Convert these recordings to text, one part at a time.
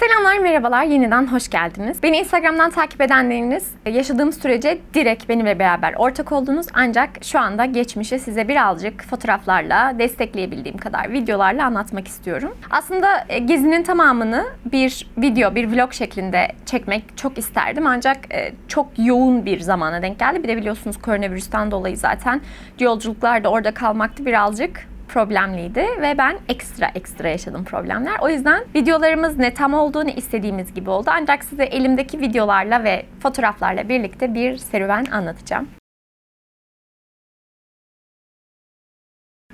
Selamlar, merhabalar. Yeniden hoş geldiniz. Beni Instagram'dan takip edenleriniz e, yaşadığım sürece direkt benimle beraber ortak oldunuz. Ancak şu anda geçmişi size birazcık fotoğraflarla, destekleyebildiğim kadar videolarla anlatmak istiyorum. Aslında e, gezinin tamamını bir video, bir vlog şeklinde çekmek çok isterdim. Ancak e, çok yoğun bir zamana denk geldi. Bir de biliyorsunuz koronavirüsten dolayı zaten yolculuklarda orada kalmaktı birazcık problemliydi ve ben ekstra ekstra yaşadım problemler. O yüzden videolarımız ne tam olduğunu istediğimiz gibi oldu. Ancak size elimdeki videolarla ve fotoğraflarla birlikte bir serüven anlatacağım.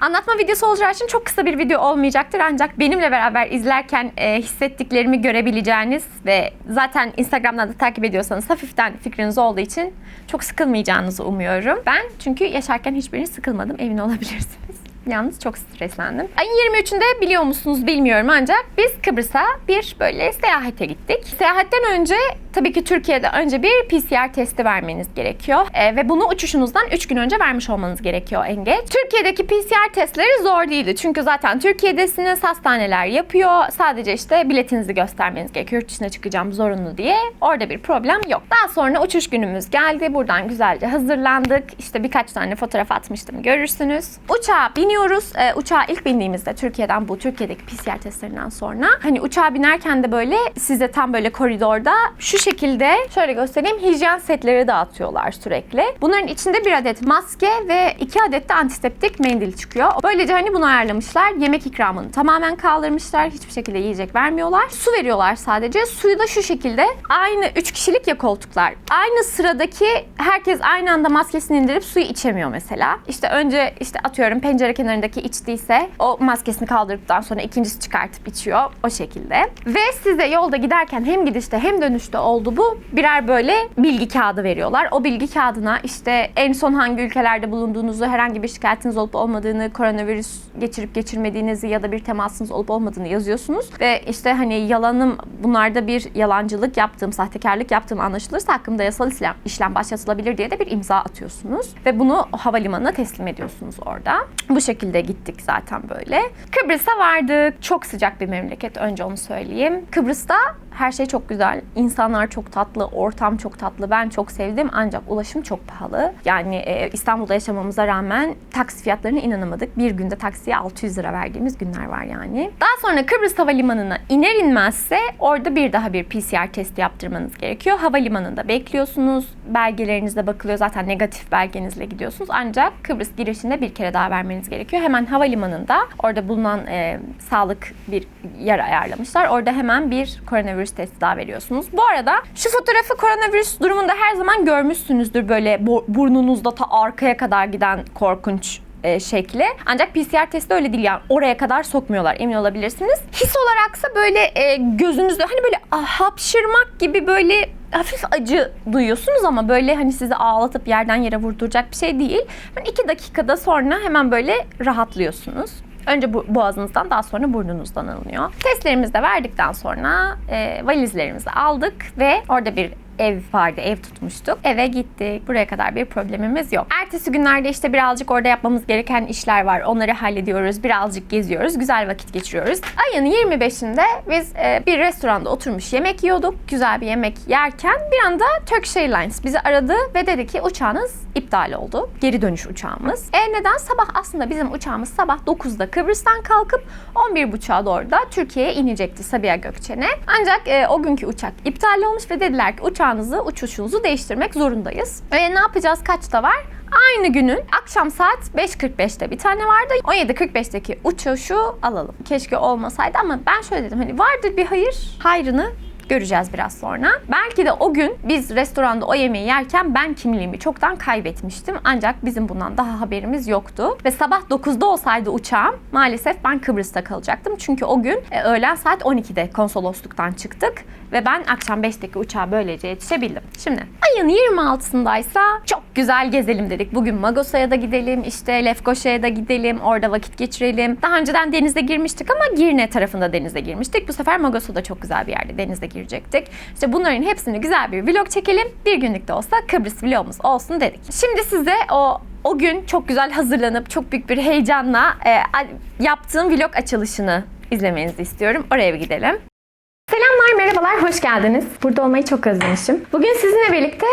Anlatma videosu olacağı için çok kısa bir video olmayacaktır ancak benimle beraber izlerken e, hissettiklerimi görebileceğiniz ve zaten Instagram'dan da takip ediyorsanız hafiften fikriniz olduğu için çok sıkılmayacağınızı umuyorum. Ben çünkü yaşarken hiçbirini sıkılmadım emin olabilirsiniz. Yalnız çok streslendim. Ayın 23'ünde biliyor musunuz bilmiyorum ancak biz Kıbrıs'a bir böyle seyahate gittik. Seyahatten önce tabii ki Türkiye'de önce bir PCR testi vermeniz gerekiyor. Ee, ve bunu uçuşunuzdan 3 gün önce vermiş olmanız gerekiyor en geç. Türkiye'deki PCR testleri zor değildi. Çünkü zaten Türkiye'desiniz, hastaneler yapıyor. Sadece işte biletinizi göstermeniz gerekiyor. Yurt dışına çıkacağım zorunlu diye. Orada bir problem yok. Daha sonra uçuş günümüz geldi. Buradan güzelce hazırlandık. İşte birkaç tane fotoğraf atmıştım görürsünüz. Uçağa biniyoruz. Ee, uçağa ilk bindiğimizde Türkiye'den bu Türkiye'deki PCR testlerinden sonra hani uçağa binerken de böyle size tam böyle koridorda şu şekilde şöyle göstereyim hijyen setleri dağıtıyorlar sürekli. Bunların içinde bir adet maske ve iki adet de antiseptik mendil çıkıyor. Böylece hani bunu ayarlamışlar. Yemek ikramını tamamen kaldırmışlar. Hiçbir şekilde yiyecek vermiyorlar. Su veriyorlar sadece. Suyu da şu şekilde aynı 3 kişilik ya koltuklar. Aynı sıradaki herkes aynı anda maskesini indirip suyu içemiyor mesela. İşte önce işte atıyorum pencere kenarındaki içtiyse o maskesini kaldırdıktan sonra ikincisi çıkartıp içiyor o şekilde. Ve size yolda giderken hem gidişte hem dönüşte oldu bu birer böyle bilgi kağıdı veriyorlar. O bilgi kağıdına işte en son hangi ülkelerde bulunduğunuzu, herhangi bir şikayetiniz olup olmadığını, koronavirüs geçirip geçirmediğinizi ya da bir temasınız olup olmadığını yazıyorsunuz. Ve işte hani yalanım bunlarda bir yalancılık yaptığım, sahtekarlık yaptığım anlaşılırsa hakkımda yasal işlem, işlem başlatılabilir diye de bir imza atıyorsunuz. Ve bunu havalimanına teslim ediyorsunuz orada. Bu şekilde gittik zaten böyle. Kıbrıs'a vardık. Çok sıcak bir memleket önce onu söyleyeyim. Kıbrıs'ta her şey çok güzel. İnsanlar çok tatlı, ortam çok tatlı. Ben çok sevdim ancak ulaşım çok pahalı. Yani e, İstanbul'da yaşamamıza rağmen taksi fiyatlarına inanamadık. Bir günde taksiye 600 lira verdiğimiz günler var yani. Daha sonra Kıbrıs Havalimanı'na iner inmezse orada bir daha bir PCR testi yaptırmanız gerekiyor. Havalimanında bekliyorsunuz. Belgelerinize bakılıyor. Zaten negatif belgenizle gidiyorsunuz. Ancak Kıbrıs girişinde bir kere daha vermeniz gerekiyor. Hemen havalimanında orada bulunan e, sağlık bir yer ayarlamışlar. Orada hemen bir koronavirüs testi daha veriyorsunuz. Bu arada şu fotoğrafı koronavirüs durumunda her zaman görmüşsünüzdür böyle bu- burnunuzda ta arkaya kadar giden korkunç e, şekli. Ancak PCR testi öyle değil yani oraya kadar sokmuyorlar emin olabilirsiniz. His olaraksa böyle e, gözünüzde hani böyle hapşırmak gibi böyle hafif acı duyuyorsunuz ama böyle hani sizi ağlatıp yerden yere vurduracak bir şey değil. Yani dakikada sonra hemen böyle rahatlıyorsunuz. Önce bu, boğazınızdan daha sonra burnunuzdan alınıyor. Testlerimizi de verdikten sonra e, valizlerimizi aldık ve orada bir ev vardı, ev tutmuştuk. Eve gittik. Buraya kadar bir problemimiz yok. Ertesi günlerde işte birazcık orada yapmamız gereken işler var. Onları hallediyoruz. Birazcık geziyoruz. Güzel vakit geçiriyoruz. Ayın 25'inde biz e, bir restoranda oturmuş yemek yiyorduk. Güzel bir yemek yerken bir anda Turkish Airlines bizi aradı ve dedi ki uçağınız iptal oldu. Geri dönüş uçağımız. E neden? Sabah aslında bizim uçağımız sabah 9'da Kıbrıs'tan kalkıp 11.30'a doğru da Türkiye'ye inecekti Sabiha Gökçen'e. Ancak e, o günkü uçak iptal olmuş ve dediler ki uçağınızı, uçuşunuzu değiştirmek zorundayız. E ne yapacağız? Kaçta var? Aynı günün akşam saat 5.45'te bir tane vardı. 17.45'teki uçuşu alalım. Keşke olmasaydı ama ben şöyle dedim hani vardır bir hayır, hayrını göreceğiz biraz sonra. Belki de o gün biz restoranda o yemeği yerken ben kimliğimi çoktan kaybetmiştim. Ancak bizim bundan daha haberimiz yoktu. Ve sabah 9'da olsaydı uçağım maalesef ben Kıbrıs'ta kalacaktım. Çünkü o gün e, öğlen saat 12'de konsolosluktan çıktık. Ve ben akşam 5'teki uçağa böylece yetişebildim. Şimdi ayın 26'sındaysa çok güzel gezelim dedik. Bugün Magosa'ya da gidelim, işte Lefkoşa'ya da gidelim, orada vakit geçirelim. Daha önceden denize girmiştik ama Girne tarafında denize girmiştik. Bu sefer Magosa'da çok güzel bir yerde denize girecektik. İşte bunların hepsini güzel bir vlog çekelim. Bir günlük de olsa Kıbrıs vlogumuz olsun dedik. Şimdi size o o gün çok güzel hazırlanıp çok büyük bir heyecanla e, yaptığım vlog açılışını izlemenizi istiyorum. Oraya bir gidelim. Selamlar, Merhabalar, hoş geldiniz. Burada olmayı çok özlemişim. Bugün sizinle birlikte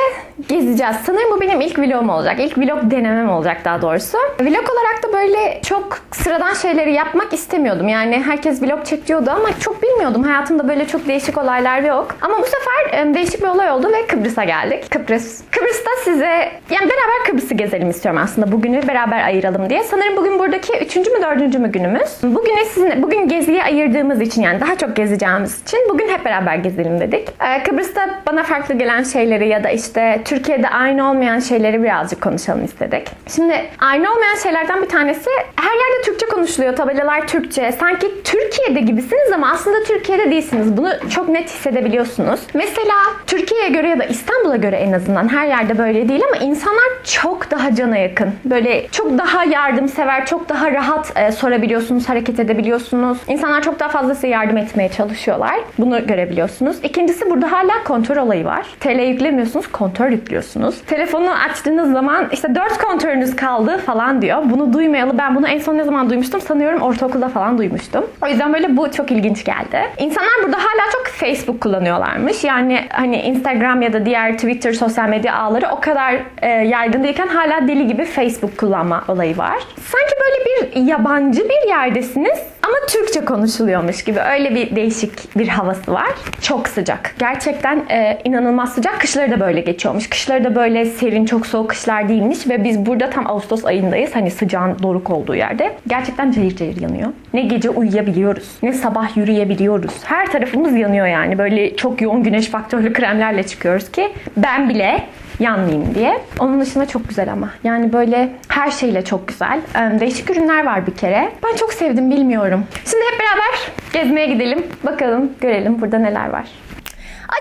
gezeceğiz. Sanırım bu benim ilk vlogum olacak. İlk vlog denemem olacak daha doğrusu. Vlog olarak da böyle çok sıradan şeyleri yapmak istemiyordum. Yani herkes vlog çekiyordu ama çok bilmiyordum. Hayatımda böyle çok değişik olaylar yok. Ama bu sefer e, değişik bir olay oldu ve Kıbrıs'a geldik. Kıbrıs. Kıbrıs'ta size, yani beraber Kıbrıs'ı gezelim istiyorum aslında. Bugünü beraber ayıralım diye. Sanırım bugün buradaki üçüncü mü dördüncü mü günümüz? Bugüne sizinle, bugün geziye ayırdığımız için yani daha çok gezeceğimiz için bugün hep beraber gezelim dedik. Ee, Kıbrıs'ta bana farklı gelen şeyleri ya da işte Türkiye'de aynı olmayan şeyleri birazcık konuşalım istedik. Şimdi aynı olmayan şeylerden bir tanesi her yerde Türkçe konuşuluyor. Tabelalar Türkçe. Sanki Türkiye'de gibisiniz ama aslında Türkiye'de değilsiniz. Bunu çok net hissedebiliyorsunuz. Mesela Türkiye'ye göre ya da İstanbul'a göre en azından her yerde böyle değil ama insanlar çok daha cana yakın. Böyle çok daha yardımsever, çok daha rahat e, sorabiliyorsunuz, hareket edebiliyorsunuz. İnsanlar çok daha fazla size yardım etmeye çalışıyorlar. Bunu görebiliyorsunuz. İkincisi burada hala kontör olayı var. TL yüklemiyorsunuz, kontör yüklüyorsunuz. Telefonu açtığınız zaman işte 4 kontörünüz kaldı falan diyor. Bunu duymayalı ben bunu en son ne zaman duymuştum? Sanıyorum ortaokulda falan duymuştum. O yüzden böyle bu çok ilginç geldi. İnsanlar burada hala çok Facebook kullanıyorlarmış. Yani hani Instagram ya da diğer Twitter sosyal medya ağları o kadar e, yaygın değilken hala deli gibi Facebook kullanma olayı var. Sanki böyle bir yabancı bir yerdesiniz ama Türkçe konuşuluyormuş gibi öyle bir değişik bir havası var. Çok sıcak. Gerçekten e, inanılmaz sıcak. Kışları da böyle geçiyormuş. Kışları da böyle serin, çok soğuk kışlar değilmiş ve biz burada tam Ağustos ayındayız. Hani sıcağın doruk olduğu yerde. Gerçekten cayır cayır yanıyor. Ne gece uyuyabiliyoruz, ne sabah yürüyebiliyoruz. Her tarafımız yanıyor yani. Böyle çok yoğun güneş faktörlü kremlerle çıkıyoruz ki ben bile yanmayayım diye. Onun dışında çok güzel ama. Yani böyle her şeyle çok güzel. Ee, Değişik ürünler var bir kere. Ben çok sevdim bilmiyorum. Şimdi hep beraber gezmeye gidelim. Bakalım görelim burada neler var.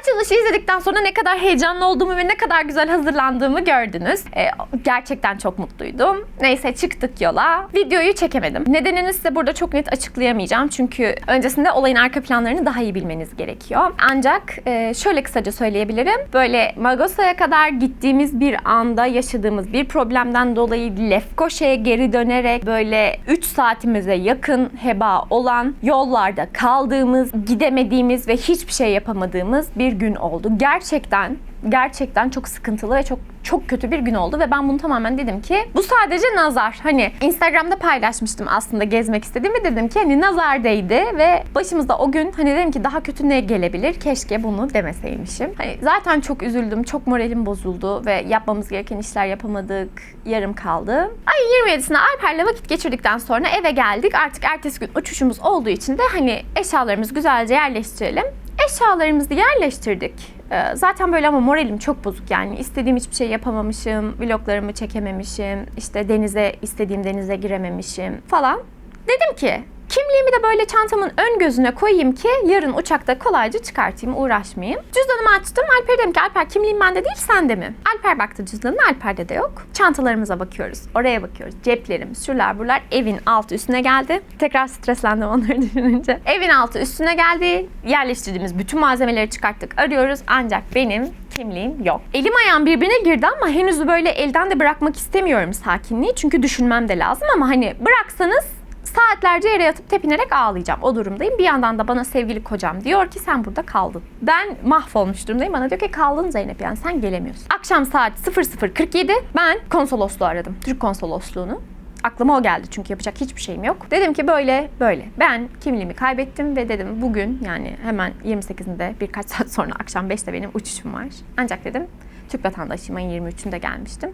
Açılışı izledikten sonra ne kadar heyecanlı olduğumu ve ne kadar güzel hazırlandığımı gördünüz. Ee, gerçekten çok mutluydum. Neyse çıktık yola. Videoyu çekemedim. Nedenini size burada çok net açıklayamayacağım. Çünkü öncesinde olayın arka planlarını daha iyi bilmeniz gerekiyor. Ancak e, şöyle kısaca söyleyebilirim. Böyle Magosa'ya kadar gittiğimiz bir anda yaşadığımız bir problemden dolayı Lefkoşa'ya geri dönerek böyle 3 saatimize yakın heba olan yollarda kaldığımız, gidemediğimiz ve hiçbir şey yapamadığımız bir gün oldu. Gerçekten gerçekten çok sıkıntılı ve çok çok kötü bir gün oldu ve ben bunu tamamen dedim ki bu sadece nazar. Hani Instagram'da paylaşmıştım aslında gezmek istediğimi dedim ki hani nazar değdi ve başımızda o gün hani dedim ki daha kötü ne gelebilir? Keşke bunu demeseymişim. Hani zaten çok üzüldüm, çok moralim bozuldu ve yapmamız gereken işler yapamadık, yarım kaldı. Ay 27'sinde Alper'le vakit geçirdikten sonra eve geldik. Artık ertesi gün uçuşumuz olduğu için de hani eşyalarımızı güzelce yerleştirelim. Eşyalarımızı yerleştirdik. Ee, Zaten böyle ama moralim çok bozuk yani. istediğim hiçbir şey yapamamışım, vloglarımı çekememişim, işte denize, istediğim denize girememişim falan. Dedim ki kimliğimi de böyle çantamın ön gözüne koyayım ki yarın uçakta kolayca çıkartayım, uğraşmayayım. Cüzdanımı açtım. Alper dedim ki Alper kimliğim bende değil sende mi? Alper baktı cüzdanına Alper'de de yok. Çantalarımıza bakıyoruz. Oraya bakıyoruz. Ceplerimiz, şuralar buralar evin altı üstüne geldi. Tekrar streslendim onları düşününce. Evin altı üstüne geldi. Yerleştirdiğimiz bütün malzemeleri çıkarttık. Arıyoruz ancak benim kimliğim yok. Elim ayağım birbirine girdi ama henüz böyle elden de bırakmak istemiyorum sakinliği. Çünkü düşünmem de lazım ama hani bıraksanız saatlerce yere yatıp tepinerek ağlayacağım. O durumdayım. Bir yandan da bana sevgili kocam diyor ki sen burada kaldın. Ben mahvolmuş durumdayım. Bana diyor ki kaldın Zeynep yani sen gelemiyorsun. Akşam saat 00.47 ben konsolosluğu aradım. Türk konsolosluğunu. Aklıma o geldi çünkü yapacak hiçbir şeyim yok. Dedim ki böyle böyle. Ben kimliğimi kaybettim ve dedim bugün yani hemen 28'inde birkaç saat sonra akşam 5'te benim uçuşum var. Ancak dedim Türk vatandaşıyım ayın 23'ünde gelmiştim.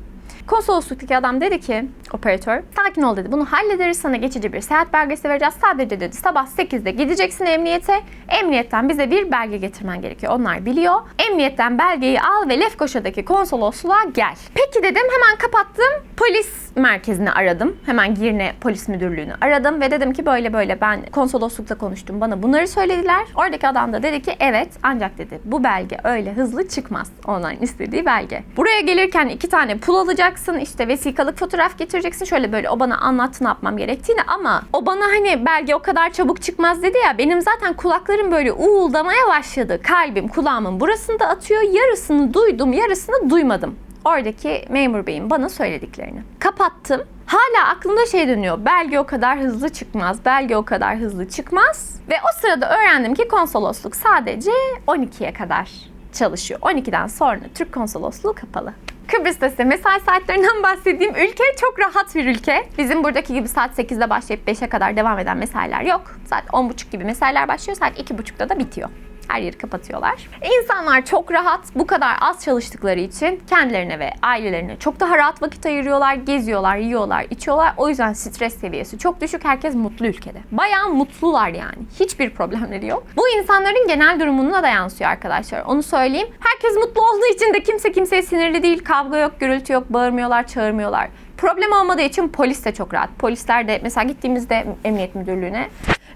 Konsolosluktaki adam dedi ki operatör sakin ol dedi bunu hallederiz sana geçici bir seyahat belgesi vereceğiz. Sadece dedi sabah 8'de gideceksin emniyete. Emniyetten bize bir belge getirmen gerekiyor. Onlar biliyor. Emniyetten belgeyi al ve Lefkoşa'daki konsolosluğa gel. Peki dedim hemen kapattım. Polis merkezini aradım. Hemen Girne Polis Müdürlüğü'nü aradım ve dedim ki böyle böyle ben konsoloslukla konuştum. Bana bunları söylediler. Oradaki adam da dedi ki evet ancak dedi bu belge öyle hızlı çıkmaz. Onların istediği belge. Buraya gelirken iki tane pul alacaksın. işte vesikalık fotoğraf getireceksin. Şöyle böyle o bana anlattı ne yapmam gerektiğini ama o bana hani belge o kadar çabuk çıkmaz dedi ya. Benim zaten kulaklarım böyle uğuldamaya başladı. Kalbim kulağımın burasında atıyor. Yarısını duydum yarısını duymadım oradaki memur beyin bana söylediklerini. Kapattım. Hala aklımda şey dönüyor. Belge o kadar hızlı çıkmaz. Belge o kadar hızlı çıkmaz. Ve o sırada öğrendim ki konsolosluk sadece 12'ye kadar çalışıyor. 12'den sonra Türk konsolosluğu kapalı. Kıbrıs'ta size mesai saatlerinden bahsettiğim ülke çok rahat bir ülke. Bizim buradaki gibi saat 8'de başlayıp 5'e kadar devam eden mesailer yok. Saat 10.30 gibi mesailer başlıyor, saat 2.30'da da bitiyor. Her yeri kapatıyorlar. İnsanlar çok rahat, bu kadar az çalıştıkları için kendilerine ve ailelerine çok daha rahat vakit ayırıyorlar, geziyorlar, yiyorlar, içiyorlar. O yüzden stres seviyesi çok düşük. Herkes mutlu ülkede. Bayağı mutlular yani. Hiçbir problemleri yok. Bu insanların genel durumuna da yansıyor arkadaşlar. Onu söyleyeyim. Herkes mutlu olduğu için de kimse kimseye sinirli değil. Kavga yok, gürültü yok, bağırmıyorlar, çağırmıyorlar. Problem olmadığı için polis de çok rahat. Polisler de mesela gittiğimizde emniyet müdürlüğüne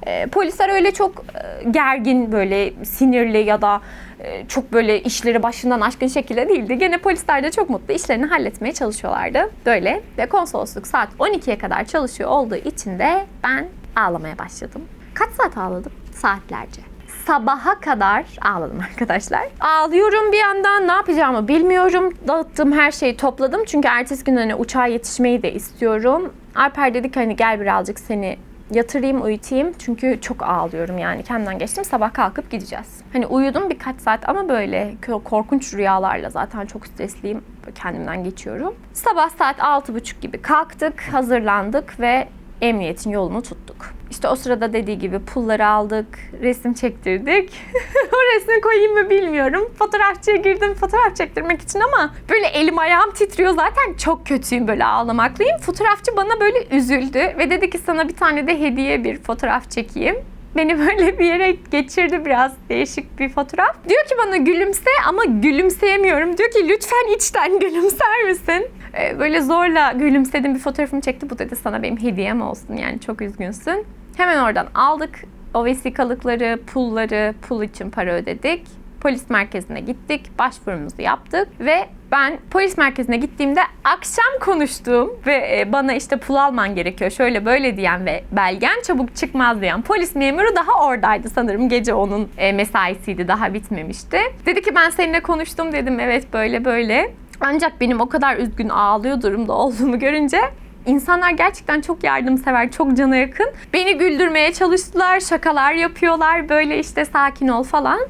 e, polisler öyle çok e, gergin böyle sinirli ya da e, çok böyle işleri başından aşkın şekilde değildi. Gene polisler de çok mutlu işlerini halletmeye çalışıyorlardı. Böyle ve konsolosluk saat 12'ye kadar çalışıyor olduğu için de ben ağlamaya başladım. Kaç saat ağladım? Saatlerce. Sabaha kadar ağladım arkadaşlar. Ağlıyorum bir yandan ne yapacağımı bilmiyorum. Dağıttığım her şeyi topladım. Çünkü ertesi gün hani uçağa yetişmeyi de istiyorum. Alper dedi ki hani gel birazcık seni yatırayım, uyutayım. Çünkü çok ağlıyorum yani. Kendimden geçtim. Sabah kalkıp gideceğiz. Hani uyudum birkaç saat ama böyle korkunç rüyalarla zaten çok stresliyim. Kendimden geçiyorum. Sabah saat 6.30 gibi kalktık, hazırlandık ve emniyetin yolunu tuttuk. İşte o sırada dediği gibi pulları aldık, resim çektirdik. o resmi koyayım mı bilmiyorum. Fotoğrafçıya girdim fotoğraf çektirmek için ama böyle elim ayağım titriyor. Zaten çok kötüyüm böyle ağlamaklıyım. Fotoğrafçı bana böyle üzüldü ve dedi ki sana bir tane de hediye bir fotoğraf çekeyim. Beni böyle bir yere geçirdi biraz değişik bir fotoğraf. Diyor ki bana gülümse ama gülümseyemiyorum. Diyor ki lütfen içten gülümser misin? Ee, Böyle zorla gülümsedim bir fotoğrafımı çekti. Bu dedi sana benim hediyem olsun yani çok üzgünsün. Hemen oradan aldık o vesikalıkları, pulları, pul için para ödedik. Polis merkezine gittik, başvurumuzu yaptık ve ben polis merkezine gittiğimde akşam konuştuğum ve e, bana işte pul alman gerekiyor şöyle böyle diyen ve belgen çabuk çıkmaz diyen polis memuru daha oradaydı sanırım. Gece onun e, mesaisiydi daha bitmemişti. Dedi ki ben seninle konuştum dedim evet böyle böyle. Ancak benim o kadar üzgün ağlıyor durumda olduğumu görünce İnsanlar gerçekten çok yardımsever, çok cana yakın. Beni güldürmeye çalıştılar, şakalar yapıyorlar, böyle işte sakin ol falan.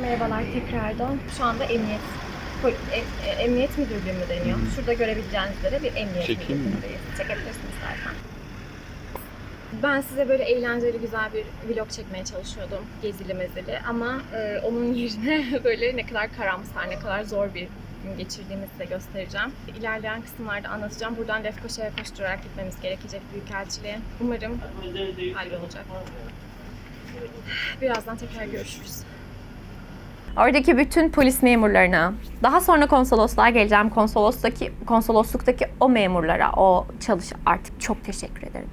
Merhabalar tekrardan. Şu anda emniyet pol- e- e- emniyet müdürlüğü mü deniyor? Şurada görebileceğiniz üzere bir emniyet Çekeyim mi? müdürlüğündeyiz. Çekebilirsiniz zaten. Ben size böyle eğlenceli güzel bir vlog çekmeye çalışıyordum. Gezili mezili ama e, onun yerine böyle ne kadar karamsar, ne kadar zor bir gün geçirdiğimi size göstereceğim. İlerleyen kısımlarda anlatacağım. Buradan Lefkoşa'ya koşturarak gitmemiz gerekecek Büyükelçiliğe. Umarım hallolacak. Birazdan tekrar görüşürüz. Oradaki bütün polis memurlarına, daha sonra konsolosluğa geleceğim. Konsolosluktaki, konsolosluktaki o memurlara, o çalış artık çok teşekkür ederim.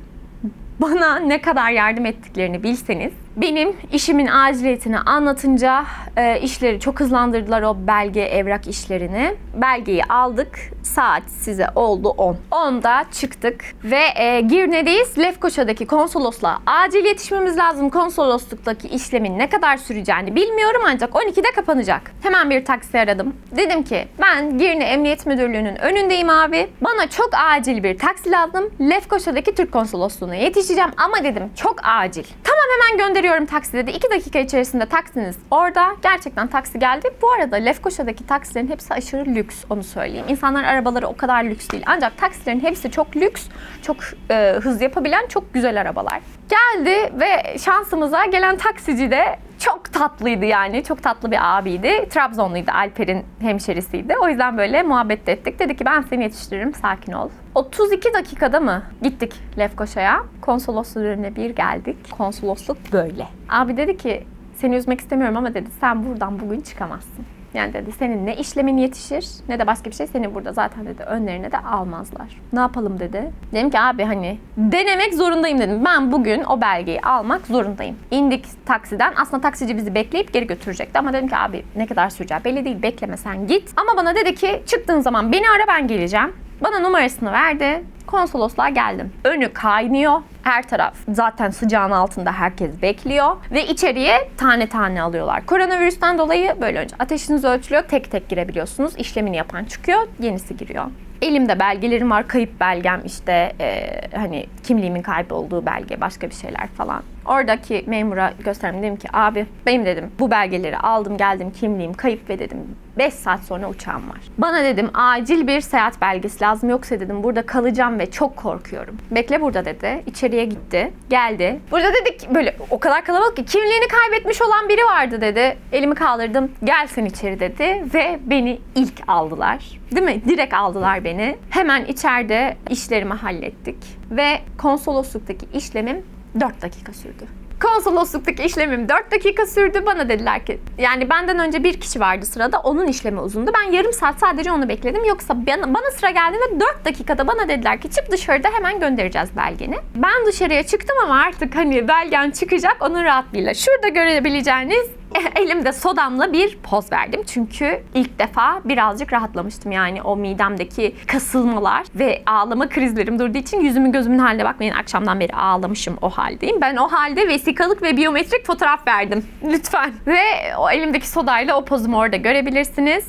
Bana ne kadar yardım ettiklerini bilseniz, benim işimin aciliyetini anlatınca e, işleri çok hızlandırdılar o belge, evrak işlerini. Belgeyi aldık. Saat size oldu 10. 10'da çıktık ve e, Girne'deyiz. Lefkoşa'daki konsolosluğa acil yetişmemiz lazım. Konsolosluktaki işlemin ne kadar süreceğini bilmiyorum ancak 12'de kapanacak. Hemen bir taksi aradım. Dedim ki ben Girne Emniyet Müdürlüğü'nün önündeyim abi. Bana çok acil bir taksi lazım. Lefkoşa'daki Türk konsolosluğuna yetişeceğim ama dedim çok acil. Tamam hemen gönderiyorum taksi dedi. 2 dakika içerisinde taksiniz orada. Gerçekten taksi geldi. Bu arada Lefkoşa'daki taksilerin hepsi aşırı lüks onu söyleyeyim. İnsanlar arabaları o kadar lüks değil. Ancak taksilerin hepsi çok lüks, çok e, hız yapabilen çok güzel arabalar. Geldi ve şansımıza gelen taksici de çok tatlıydı yani. Çok tatlı bir abiydi. Trabzonluydu. Alper'in hemşerisiydi. O yüzden böyle muhabbet ettik. Dedi ki ben seni yetiştiririm. Sakin ol. 32 dakikada mı gittik Lefkoşa'ya? Konsolosluğun önüne bir geldik. Konsolosluk böyle. Abi dedi ki seni üzmek istemiyorum ama dedi sen buradan bugün çıkamazsın. Yani dedi senin ne işlemin yetişir ne de başka bir şey seni burada zaten dedi önlerine de almazlar. Ne yapalım dedi. Dedim ki abi hani denemek zorundayım dedim. Ben bugün o belgeyi almak zorundayım. İndik taksiden. Aslında taksici bizi bekleyip geri götürecekti ama dedim ki abi ne kadar süreceği belli değil bekleme sen git. Ama bana dedi ki çıktığın zaman beni ara ben geleceğim. Bana numarasını verdi. Konsolosluğa geldim. Önü kaynıyor. Her taraf zaten sıcağın altında herkes bekliyor. Ve içeriye tane tane alıyorlar. Koronavirüsten dolayı böyle önce ateşiniz ölçülüyor. Tek tek girebiliyorsunuz. İşlemini yapan çıkıyor. Yenisi giriyor. Elimde belgelerim var. Kayıp belgem işte e, hani kimliğimin kaybolduğu belge başka bir şeyler falan. Oradaki memura gösterdim dedim ki abi benim dedim bu belgeleri aldım geldim kimliğim kayıp ve dedim 5 saat sonra uçağım var. Bana dedim acil bir seyahat belgesi lazım yoksa dedim burada kalacağım ve çok korkuyorum. Bekle burada dedi. İçeriye gitti. Geldi. Burada dedik böyle o kadar kalabalık ki kimliğini kaybetmiş olan biri vardı dedi. Elimi kaldırdım. Gelsin içeri dedi ve beni ilk aldılar. Değil mi? Direkt aldılar beni. Hemen içeride işlerimi hallettik ve konsolosluktaki işlemim 4 dakika sürdü. Konsolosluktaki işlemim 4 dakika sürdü. Bana dediler ki yani benden önce bir kişi vardı sırada. Onun işlemi uzundu. Ben yarım saat sadece onu bekledim. Yoksa bana, bana sıra geldiğinde 4 dakikada bana dediler ki çık dışarıda hemen göndereceğiz belgeni. Ben dışarıya çıktım ama artık hani belgen çıkacak onun rahatlığıyla. Şurada görebileceğiniz elimde sodamla bir poz verdim. Çünkü ilk defa birazcık rahatlamıştım. Yani o midemdeki kasılmalar ve ağlama krizlerim durduğu için yüzümün gözümün haline bakmayın. Akşamdan beri ağlamışım o haldeyim. Ben o halde vesikalık ve biyometrik fotoğraf verdim. Lütfen. Ve o elimdeki sodayla o pozumu orada görebilirsiniz.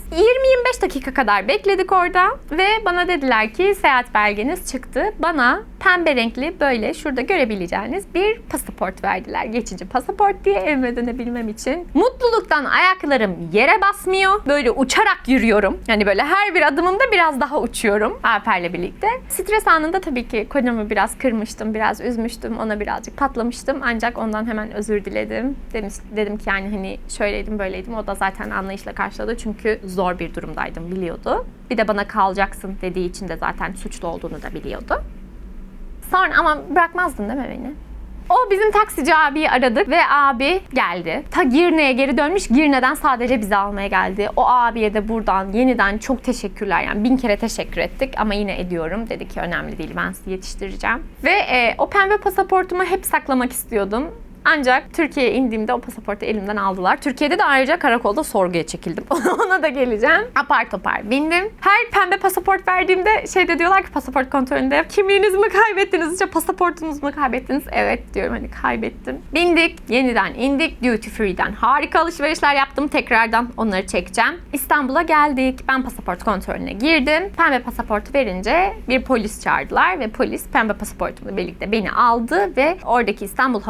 20-25 dakika kadar bekledik orada ve bana dediler ki seyahat belgeniz çıktı. Bana pembe renkli böyle şurada görebileceğiniz bir pasaport verdiler. Geçici pasaport diye evime dönebilmem için. Mutluluktan ayaklarım yere basmıyor. Böyle uçarak yürüyorum. Yani böyle her bir adımımda biraz daha uçuyorum Alper'le birlikte. Stres anında tabii ki kocamı biraz kırmıştım, biraz üzmüştüm. Ona birazcık patlamıştım. Ancak ondan hemen özür diledim. Demiş, dedim ki yani hani şöyleydim böyleydim. O da zaten anlayışla karşıladı. Çünkü zor bir durumdaydım biliyordu. Bir de bana kalacaksın dediği için de zaten suçlu olduğunu da biliyordu. Sonra ama bırakmazdın değil mi beni? O bizim taksici abiyi aradık ve abi geldi. Ta Girne'ye geri dönmüş. Girne'den sadece bizi almaya geldi. O abiye de buradan yeniden çok teşekkürler. Yani bin kere teşekkür ettik ama yine ediyorum. Dedi ki önemli değil ben sizi yetiştireceğim. Ve e, o pembe pasaportumu hep saklamak istiyordum. Ancak Türkiye'ye indiğimde o pasaportu elimden aldılar. Türkiye'de de ayrıca karakolda sorguya çekildim. Ona da geleceğim. Apar topar bindim. Her pembe pasaport verdiğimde şeyde diyorlar ki pasaport kontrolünde kimliğinizi mi kaybettiniz? İşte pasaportunuzu mu kaybettiniz? Evet diyorum hani kaybettim. Bindik. Yeniden indik. Duty Free'den harika alışverişler yaptım. Tekrardan onları çekeceğim. İstanbul'a geldik. Ben pasaport kontrolüne girdim. Pembe pasaportu verince bir polis çağırdılar ve polis pembe pasaportumla birlikte beni aldı ve oradaki İstanbul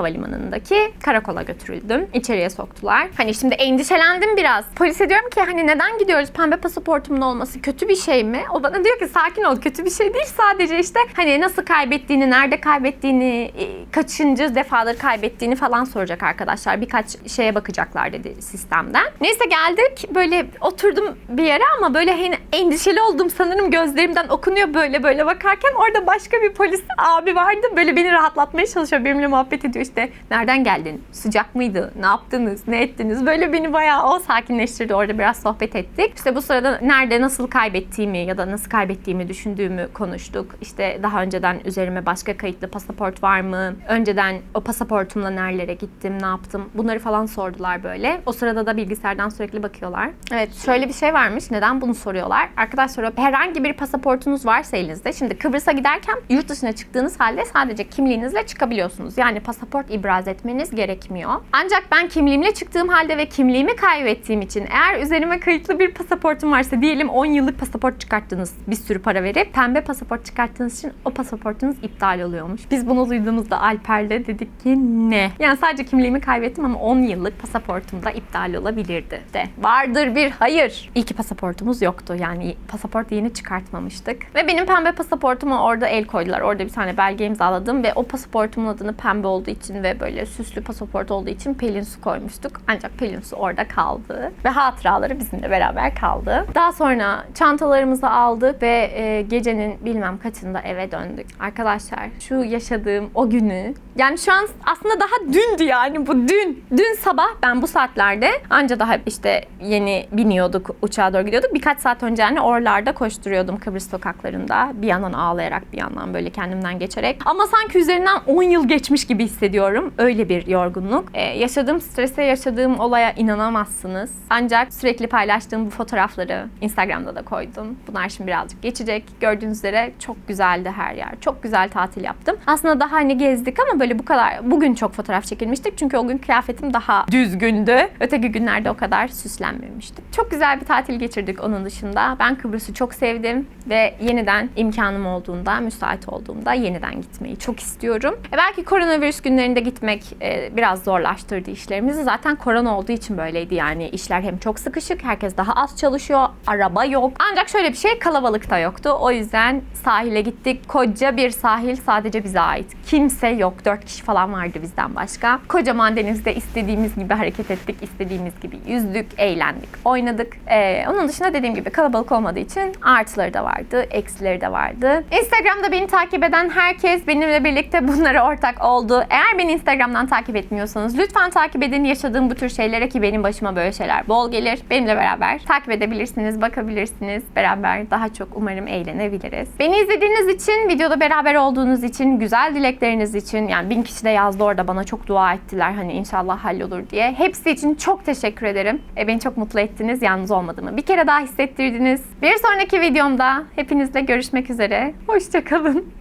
Havalimanı'ndaki karakola götürüldüm. İçeriye soktular. Hani şimdi endişelendim biraz. Polise diyorum ki hani neden gidiyoruz? Pembe pasaportumun olması kötü bir şey mi? O bana diyor ki sakin ol kötü bir şey değil sadece işte hani nasıl kaybettiğini, nerede kaybettiğini, e, kaçıncı defadır kaybettiğini falan soracak arkadaşlar. Birkaç şeye bakacaklar dedi sistemden. Neyse geldik böyle oturdum bir yere ama böyle hani endişeli oldum sanırım gözlerimden okunuyor böyle böyle bakarken orada başka bir polis abi vardı böyle beni rahatlatmaya çalışıyor benimle muhabbet ediyor işte nereden geldin? Sıcak mıydı? Ne yaptınız? Ne ettiniz? Böyle beni bayağı o sakinleştirdi. Orada biraz sohbet ettik. İşte bu sırada nerede nasıl kaybettiğimi ya da nasıl kaybettiğimi düşündüğümü konuştuk. İşte daha önceden üzerime başka kayıtlı pasaport var mı? Önceden o pasaportumla nerelere gittim? Ne yaptım? Bunları falan sordular böyle. O sırada da bilgisayardan sürekli bakıyorlar. Evet. Şöyle bir şey varmış. Neden bunu soruyorlar? Arkadaşlar herhangi bir pasaportunuz varsa elinizde şimdi Kıbrıs'a giderken yurt dışına çıktığınız halde sadece kimliğinizle çıkabiliyorsunuz. Yani pasaport ibraz etmeniz gerekmiyor ancak ben kimliğimle çıktığım halde ve kimliğimi kaybettiğim için eğer üzerime kayıtlı bir pasaportum varsa diyelim 10 yıllık pasaport çıkarttınız bir sürü para verip pembe pasaport çıkarttığınız için o pasaportunuz iptal oluyormuş. Biz bunu duyduğumuzda Alper'le dedik ki ne? Yani sadece kimliğimi kaybettim ama 10 yıllık pasaportum da iptal olabilirdi de. Vardır bir hayır. İyi ki pasaportumuz yoktu. Yani pasaport yeni çıkartmamıştık. Ve benim pembe pasaportuma orada el koydular. Orada bir tane belge imzaladım ve o pasaportumun adını pembe olduğu için ve böyle süslü pasaport olduğu için Pelin Su koymuştuk. Ancak Pelin Su orada kaldı ve hatıraları bizimle beraber kaldı. Daha sonra çantalarımızı aldık ve e, gecenin bilmem kaçında eve döndük. Arkadaşlar şu yaşadığım o günü yani şu an aslında daha dündü yani bu dün. Dün sabah ben bu saatlerde anca daha işte yeni biniyorduk uçağa doğru gidiyorduk. Birkaç saat önce yani oralarda koşturuyordum Kıbrıs sokaklarında. Bir yandan ağlayarak bir yandan böyle kendimden geçerek. Ama sanki üzerinden 10 yıl geçmiş gibi hissediyorum. Öyle öyle bir yorgunluk. Ee, yaşadığım strese, yaşadığım olaya inanamazsınız. Ancak sürekli paylaştığım bu fotoğrafları Instagram'da da koydum. Bunlar şimdi birazcık geçecek. Gördüğünüz üzere çok güzeldi her yer. Çok güzel tatil yaptım. Aslında daha hani gezdik ama böyle bu kadar bugün çok fotoğraf çekilmiştik. Çünkü o gün kıyafetim daha düzgündü. Öteki günlerde o kadar süslenmemiştim. Çok güzel bir tatil geçirdik onun dışında. Ben Kıbrıs'ı çok sevdim ve yeniden imkanım olduğunda, müsait olduğumda yeniden gitmeyi çok istiyorum. E belki koronavirüs günlerinde gitmek e, biraz zorlaştırdı işlerimizi. Zaten korona olduğu için böyleydi yani. işler hem çok sıkışık, herkes daha az çalışıyor, araba yok. Ancak şöyle bir şey kalabalık da yoktu. O yüzden sahile gittik. Koca bir sahil sadece bize ait. Kimse yok. Dört kişi falan vardı bizden başka. Kocaman denizde istediğimiz gibi hareket ettik, istediğimiz gibi yüzdük, eğlendik, oynadık. Ee, onun dışında dediğim gibi kalabalık olmadığı için artıları da vardı, eksileri de vardı. Instagram'da beni takip eden herkes benimle birlikte bunlara ortak oldu. Eğer beni Instagram'dan takip etmiyorsanız lütfen takip edin yaşadığım bu tür şeylere ki benim başıma böyle şeyler bol gelir. Benimle beraber takip edebilirsiniz, bakabilirsiniz. Beraber daha çok umarım eğlenebiliriz. Beni izlediğiniz için, videoda beraber olduğunuz için, güzel dilekleriniz için yani bin kişi de yazdı orada bana çok dua ettiler hani inşallah hallolur diye. Hepsi için çok teşekkür ederim. E, beni çok mutlu ettiniz, yalnız olmadığımı bir kere daha hissettirdiniz. Bir sonraki videomda hepinizle görüşmek üzere. Hoşçakalın.